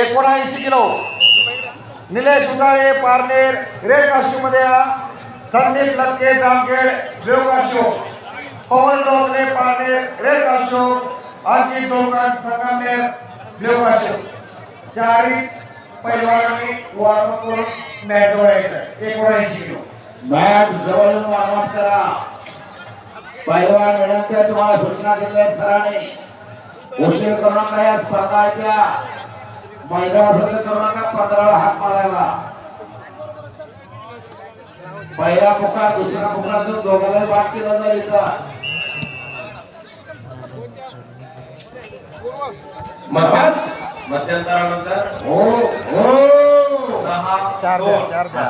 एकोणऐंशी kilo. Nilesh Ukale Parner red काश्यूमध्ये या संदीप लटके जामखेड ब्ल्यू काश्यू पवन डोंगरे पारनेर रेड काश्यू अंकित डोंगरान संगमनेर ब्ल्यू काश्यू चारही पैलवानांनी वार्म करून मॅट यायचं एकोणऐंशी किलो. मॅट जवळून वार्म वार्मअप करा पैलवान विनंती तुम्हाला सूचना दिल्या सरांनी. उशीर करू नका या स्पर्धा त्या मैदानासाठी करू नका हात मारायला? पहिला पुकार दुसरा पुकार तो दोघांना बाद केला जाईल मध्यंतरानंतर हो हो. दहा चार द्या. चार द्या.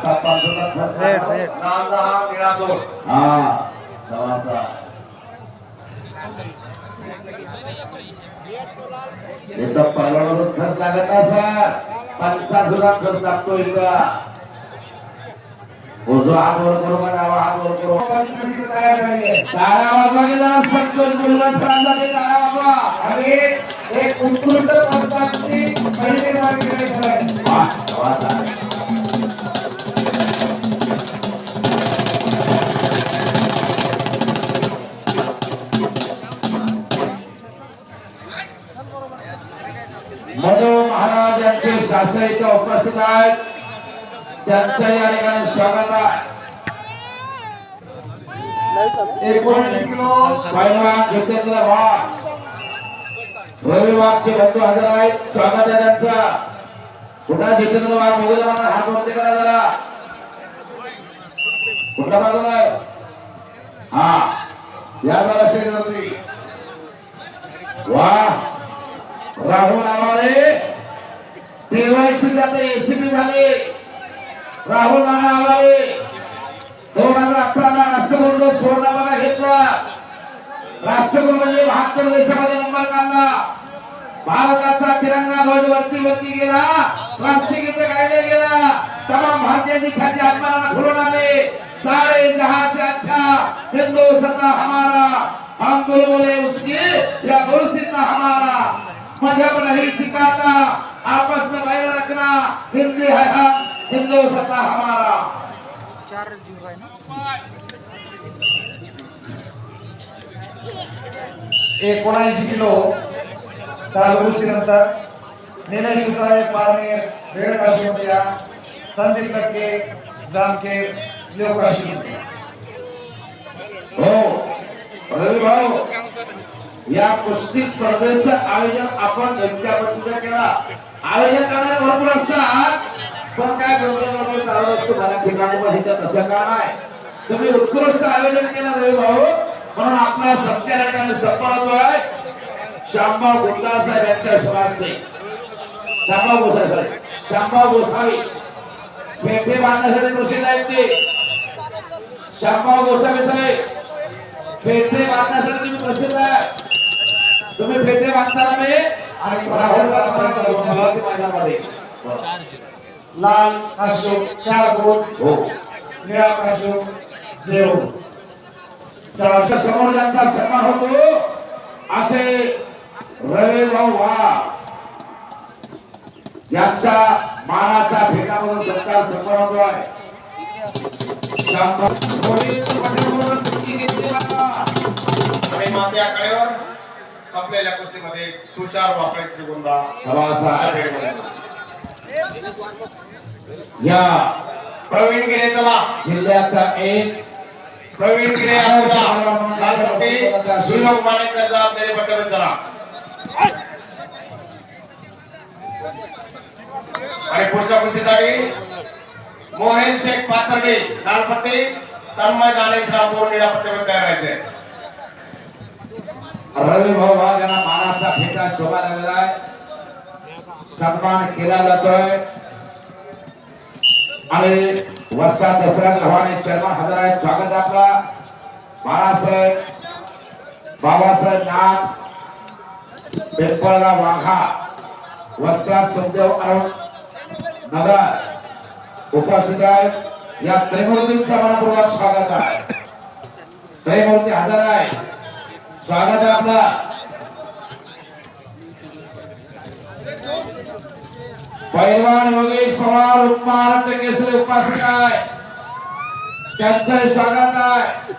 Red red. लाल दहा निळा दोन. हा सवासा इथं पहिल्यावरच खर्च लागत सर. पंचा सुद्धा खर्च लागतो इथं. उजवा हात वर करू का डावा मधु महाराज यांचे सासरे इथे उपस्थित आहेत. त्यांचं या ठिकाणी स्वागत आहे. एकोणऐंशी किलो. पैलवान जितेंद्र वाघ रवी वाघचे बंधू हजर आहेत. स्वागत आहे त्यांचं. कुठला जितेंद्र वाघ वरती करा जरा. कुठल्या बाजूला आहे. हा. या जरा शरीरावरती वा. राहुल तेव्हा आता एसीपी झाले. राहुल नाना आवारे दोन हजार अठराला राष्ट्रकुल सुवर्ण पदक घेतला. राष्ट्रकुल म्हणजे बहात्तर देशामध्ये नंबर काढला भारताचा तिरंगा ध्वज वरती वरती गेला. राष्ट्रीय गायले गेला. तमाम भारतीयांनी छाती आत्माला खुलून आले. सारे जहां से अच्छा सत्ता हमारा. हम बोले उसके या गुलसिता हमारा. मजहब नहीं सिखाता आपस में बैर रखना। हिंदी है हम हिंदुस्तान हमारा। एकोणऐंशी किलो चालू गोष्टीनंतर निलेश उताळे पारनेर रेड काश्मीर या संदीप जामखेड ब्ल्यू काश्मीर हो रवी भाऊ या कुस्ती स्पर्धेचं आयोजन आपण नेमक्या पद्धतीने केला. आयोजन करणारे भरपूर असतात. पण काय गडबड गडबड चालू असतो बऱ्याच ठिकाणी पण इथं तसं का नाही तुम्ही उत्कृष्ट आयोजन केलं रवी भाऊ म्हणून आपला सत्य ठिकाणी सफळ होतोय श्यामभाऊ गुंडाळ साहेब यांच्या शुभास्ते श्यामभाऊ गोसावी सॉरी श्यामभाऊ गोसावी फेटे बांधण्यासाठी प्रसिद्ध आहेत ते श्यामभाऊ गोसावी साहेब फेटे बांधण्यासाठी तुम्ही प्रसिद्ध आहे तुम्ही फेटे बांधताना मी? आणि लाल काश्यू चार गोल हो. निळा काश्यू झिरो. चार समोर ज्यांचा सन्मान होतो. असे रवी भाऊ वा यांचा मानाचा फेटामधून सत्कार सन्मान होतो आहे. आणि माते आकड्यावर. संपलेल्या कुस्तीमध्ये तुषार वाकळे श्रीगोंदा. या प्रवीण गिरे चला. जिल्ह्याचा एक प्रवीण गिरे सुयोग माने कर्जा मेरे पट्टे चला. आणि पुढच्या कुस्तीसाठी मोहन शेख पाथर्डे लालपट्टी तन्मय दानेश रामपूर निळा पट्टीवर तयार राहायचे. रवी भाऊ वाघ यांना मानाचा फेटा शोभा लागलेला आहे सन्मान केला जातोय. आणि वस्ता दसरा चव्हाण चर्मा हजर आहेत. स्वागत आपला. बाळासाहेब बाबासाहेब नाथ पिंपळगा वाघा वस्ता सुखदेव अरुण नगर उपस्थित आहेत. या त्रिमूर्तींचा मनपूर्वक स्वागत आहे. त्रिमूर्ती हजर आहे स्वागत आहे आपला. पैलवान योगेश पवार महाराष्ट्र केसरी उपासक आहे. त्यांचं स्वागत आहे.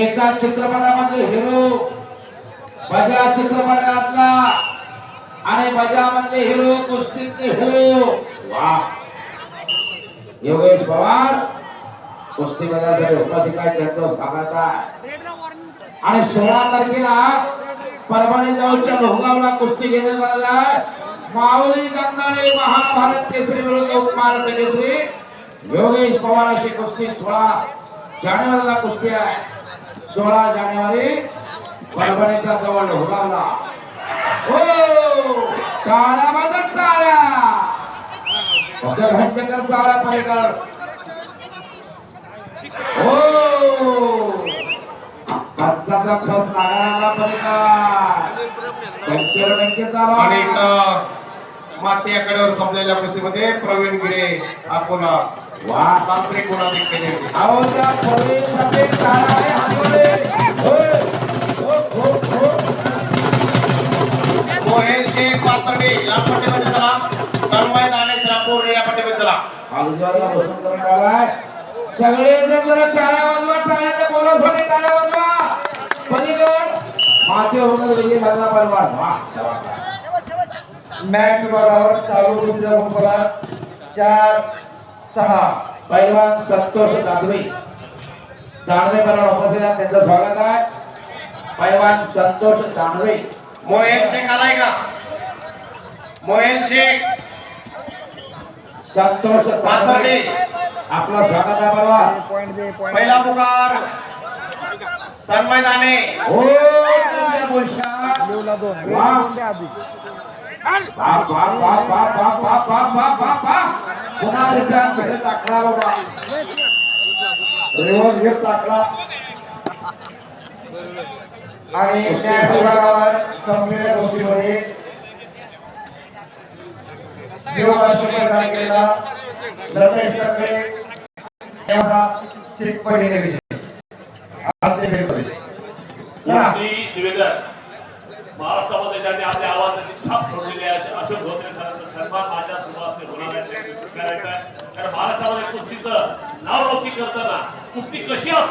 एका चित्रपटामध्ये हिरो बजा चित्रपटातला आणि बजामधले हिरो कुस्तीतले हिरो. वा. योगेश पवार कुस्ती मैदानाचे उपासिका आहे, त्यांचं स्वागत आहे. आणि सोळा तारखेला परभणी जवळच्या लोहगावला कुस्ती घेण्यात आलेला माऊली जगदाळे महाभारत केसरी विरुद्ध उपमहाराष्ट्र केसरी. योगेश पवार अशी कुस्ती सोळा जानेवारीला कुस्ती आहे. सोळा जानेवारी परभणीच्या जवळ लोहगावला. हो! टाळ्या वाजत टाळ्या असं भंजकर चाळा पर्यकर हो! कच्चाचा लागायला बँकेचा आणि माती आकड्यावर संपलेल्या कुस्तीमध्ये प्रवीण गिरे अकोला वा. तांत्रिक हो, हो, हो. चला. सगळे जर जरा टाळ्या वाजवा टाळ्या बोला टाळ्या वाजवा. पलीकड होणार परवान चालू चार सहा. पैलवान संतोष दादवे दानवे उपस्थित आहेत त्यांचं स्वागत आहे. पैलवान संतोष दानवे मोहेन शेख आलाय का? मोहेन शेख. संतोष दानवे आपलं स्वागत आहे परवा पहिला पुकार. तन्मय दाने. आणि न्याय विभागावर रमेश टकले यांचा विजय चला गोष्टी निवेदन महाराष्ट्रामध्ये ज्यांनी आपल्या आवाजाची छाप सोडलेली आहे अशा अशोक धोत्रे सरांचा सन्मान माझ्या सुवासने होणार आहे करायचा आहे. कारण महाराष्ट्रामध्ये कुस्तीचं नाव रोखी करताना कुस्ती कशी असते